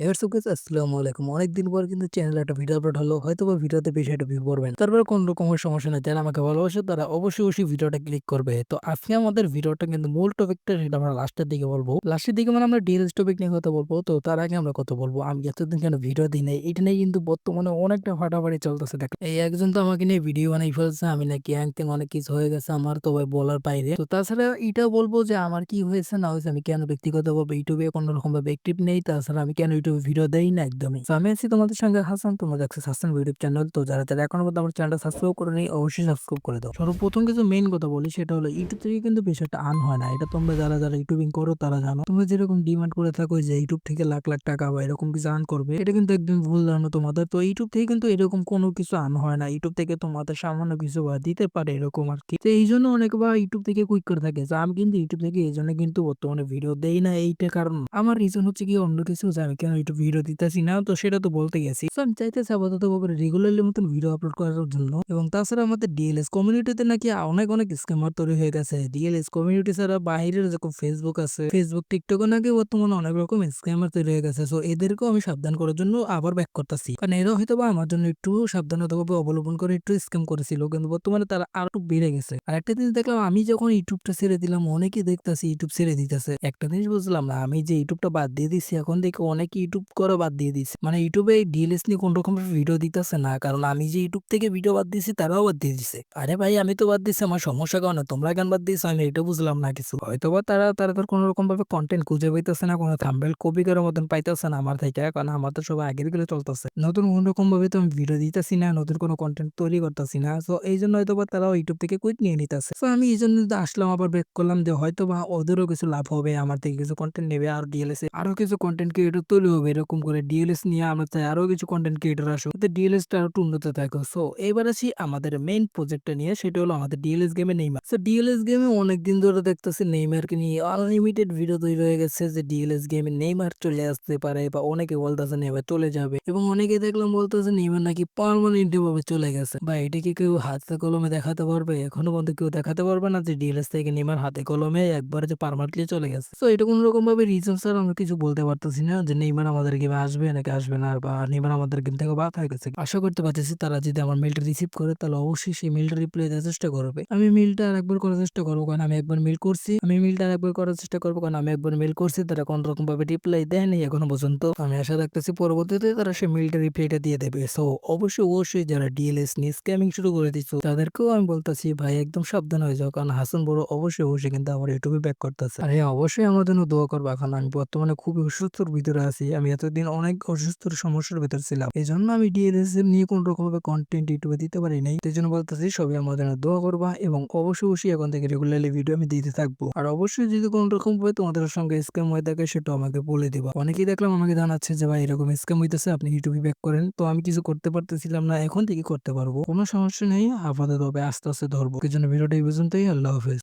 এবার so guys আসসালামু আলাইকুম। অনেকদিন পর কিন্তু চ্যানেলে একটা ভিডিও আপলোড হলো। হয়তোবা ভিডিওতে বেশি একটা ভিউ পড়বে না। তারপরে কোন রকমের সমস্যা নাই। যারা আমাকে ভালোবাসে তারা অবশ্যই, অবশ্যই ভিডিওটা ক্লিক করবে। তো আজকে আমাদের ভিডিওটা কিন্তু মূল টপিকটা সেটা আমরা লাস্টের দিকে বলব। লাস্টের দিকে মানে আমরা ডিএলএস টপিক নিয়ে কথা বলব। তো তার আগে আমরা কথা বলব। আমি এতদিন কেন ভিডিও দিই নাই। এটা নিয়ে কিন্তু বর্তমানে অনেকটা ফাটাফাটি চলতেছে দেখ। এই একজন তো আমাকে নিয়ে ভিডিও বানাই ফেলছে। আমি নাকি হ্যাং-ত্যাং অনেক কিছু হয়ে গেছে আমার তো ভাই বলার বাইরে। তো তাছাড়া এটাও বলব যে আমার কি হয়েছে না হয়েছে আমি কেন ব্যক্তিগতভাবে ইউটিউবে কোনরকমভাবে অ্যাক্টিভ নেই। তাছাড়া আমি কেন ইউটিউবে ভিডিও দেই না একদমই। তো আমি আছি তোমাদের সঙ্গে হাসান। তোমরা দেখছ হাসান ইউটিউব চ্যানেল। তো যারা, যারা এখনও পর্যন্ত আমার চ্যানেলটা সাবস্ক্রাইব করেনি অবশ্যই সাবস্ক্রাইব করে দাও। সর্বপ্রথম কিছু মেইন কথা বলি সেটা হলো ইউটিউব থেকে কিন্তু একটা আর্ন হয় না। এটা তোমরা যারা, যারা ইউটিউবিং করো তারা জানো। তোমরা যেরকম ডিমান্ড করে থাকো যে ইউটিউব থেকে লাখ, লাখ টাকা বা এরকম কিছু আর্ন করবে। এটা কিন্তু একদম ভুল ধারণা তোমাদের। তো ইউটিউব থেকে কিন্তু এরকম কোনো কিছু আর্ন হয় না। ইউটিউব থেকে তোমাদের সামান্য কিছু বা দিতে পারে এরকম আরকি। তো এইজন্য অনেকে বা ইউটিউব থেকে কুইক করে থাকে। যে আমি কিন্তু ইউটিউব থেকে এই জন্য কিন্তু বর্তমানে ভিডিও দেই না এইটা কারণ। আমার রিজন হচ্ছে কি অন্য কিছু যে আমি কেন ইউটিউব ভিডিও দিতেছি না তো সেটা তো বলতে গেছি। সো আমি চাইতেছি আপাততভাবে রেগুলারলি মতন ভিডিও আপলোড করার জন্য এবং তাছাড়া আমাদের ডিএলএস কমিউনিটিতে নাকি অনেক, অনেক স্ক্যামার তৈরি হয়ে গেছে। ডিএলএস কমিউনিটি ছাড়া বাহিরের যেরকম ফেসবুক আছে, ফেসবুক, টিকটকে নাকি বর্তমানে অনেক রকম স্ক্যামার তৈরি হয়ে গেছে। সো এদেরকেও আমি সাবধান করার জন্য আবার ব্যাক করতেছি। কারণ এরা হয়তোবা আমার জন্য একটু সাবধানতাভাবে অবলম্বন করে একটু স্ক্যাম করেছিল। কিন্তু বর্তমানে তারা আরও একটু বেড়ে গেছে। আর একটা জিনিস দেখলাম আমি যখন ইউটিউবটা ছেড়ে দিলাম অনেকেই দেখতাছি ইউটিউব ছেড়ে দিতেছে। একটা জিনিস বুঝলাম না আমি যে ইউটিউবটা বাদ দিয়ে দিছি এখন দেখি অনেকে ইউটিউব করা বাদ দিয়ে দিছে। মানে ইউটিউবে ডিএলএস নিয়ে কোন রকমের ভিডিও দিতেছে না। কারণ আমি যে ইউটিউব থেকে ভিডিও বাদ দিছি তারাও বাদ দিয়ে দিছে। আরে ভাই, আমি তো বাদ দিছি, আমার সমস্যা কারণ তোমরা কেন বাদ দিছো আমি এটা বুঝলাম না কিছু। হয়তোবা তারা তাদের কোন রকম ভাবে কন্টেন্ট খুঁজে পাইতেছে না, কোন থাম্বনেল কপি করার মতন পাইতেছে না আমার থেকে কারণ আমার তো সবাই আগেরগুলো চলতেছে। নতুন কোন রকম ভাবে তো আমি ভিডিও দিতেছি না, নতুন কোনো কন্টেন্ট তৈরি করতেছি না। সো এই জন্য হয়তো বা তারাও ইউটিউব থেকে কুইক নিয়ে নিতেছে। সো আমি এই জন্য আসলাম, আবার ব্রেক করলাম যে হয়তো বা ওদেরও কিছু লাভ হবে, আমার থেকে কিছু কন্টেন্ট নেবে আর ডিএলএস আরও কিছু কন্টেন্ট ক্রিয়েটর তৈরি হবে এরকম করে ডিএলএস নিয়ে আমরা চাই আরও কিছু কন্টেন্ট ক্রিয়েটর আসুক যাতে ডিএলএস টা আরও উন্নত থাকো। সো এবার আসি আমাদের মেইন প্রজেক্টটা নিয়ে, সেটা হলো আমাদের ডিএলএস গেমে নেইমার। সো ডিএলএস গেমে অনেকদিন ধরে দেখতেছি নেইমারকে নিয়ে আনলিমিটেড ভিডিও তৈরি হয়ে গেছে যে ডিএলএস গেমে নেইমার চলে আসতে পারে বা অনেকে বলতেছে নেইমার চলে যাবে এবং অনেকে দেখলাম বলতেছে নেইমার নাকি পার্মানেন্ট ভাবে চলে গেছে বা এটা কি কেউ হাতে কলমে দেখাতে পারবে এখনও পর্যন্ত কেউ দেখাতে পারবে না যে ডিএলএস থেকে নেইমার হাতে কলমে একবার যে পার্মানেন্টলি চলে গেছে। সো এটা কোন রকম ভাবে রিজন স্যার আমরা কিছু বলতে পারতেছি না যে নেইমার আমাদের গেমে আসবে নাকি আসবে না বা নেইমার আমাদের গেম থেকে বাদ হয়ে গেছে। আশা করতে পারতেছি তারা যদি আমার মেইলটা রিসিভ করে তাহলে অবশ্যই সেই মেইলটা রিপ্লাই দেওয়ার চেষ্টা করবে। আমি মেইলটা আরেকবার করার চেষ্টা করব কারণ আমি একবার মেইল করছি। আমি মেইলটা আরেকবার করার চেষ্টা করব কারণ আমি একবার মেইল করছি তারা কোন রকম ভাবে রিপ্লাই দেয়নি এখনও পর্যন্ত। আমি আশা রাখতেছি পরবর্তীতে তারা সেই মেইলটা রিপ্লাইটা দিয়ে দেবে। সো অবশ্যই, অবশ্যই যারা ডিএলএস নিয়ে স্ক্যামিং শুরু করে দিচ্ছ তাদেরকেও আমি বলতেছি ভাই একদম সাবধান হয়ে যাও কারণ হাসান বড় অবশ্যই, অবশ্যই কিন্তু আমার ইউটিউবে ব্যাক করতেছে। আর হ্যাঁ অবশ্যই আমার জন্য দোয়া করবা এখন আমি বর্তমানে খুবই অসুস্থর ভিতরে আছি। আমি এতদিন অনেক অসুস্থর সমস্যার ভেতর ছিলাম। এই জন্য আমি ডিএলএস নিয়ে কোন রকম ভাবে কন্টেন্ট ইউটিউবে দিতে পারি নাই। জন্য বলতেছি সবাই আমার জন্য দোয়া করবা এবং অবশ্যই, অবশ্যই এখন থেকে রেগুলারলি ভিডিও আমি দিতে থাকব। আর অবশ্যই যদি কোন রকম ভাবে তোমাদের সঙ্গে স্ক্যাম হয়ে থাকে সেটা আমাকে বলে দিবা। অনেকেই দেখলাম আমাকে জানাচ্ছে যে ভাই এরকম স্ক্যাম হইতেছে আপনি ইউটিউবে ব্যাক করেন। তো আমি কিছু করতে পারতেছিলাম না এখন থেকে করতে পারব। কোনো সমস্যা নেই আপাতত আস্তে, আস্তে ধরবো। এজন্য ভিডিওটা এই পর্যন্তই আল্লাহ হাফেজ।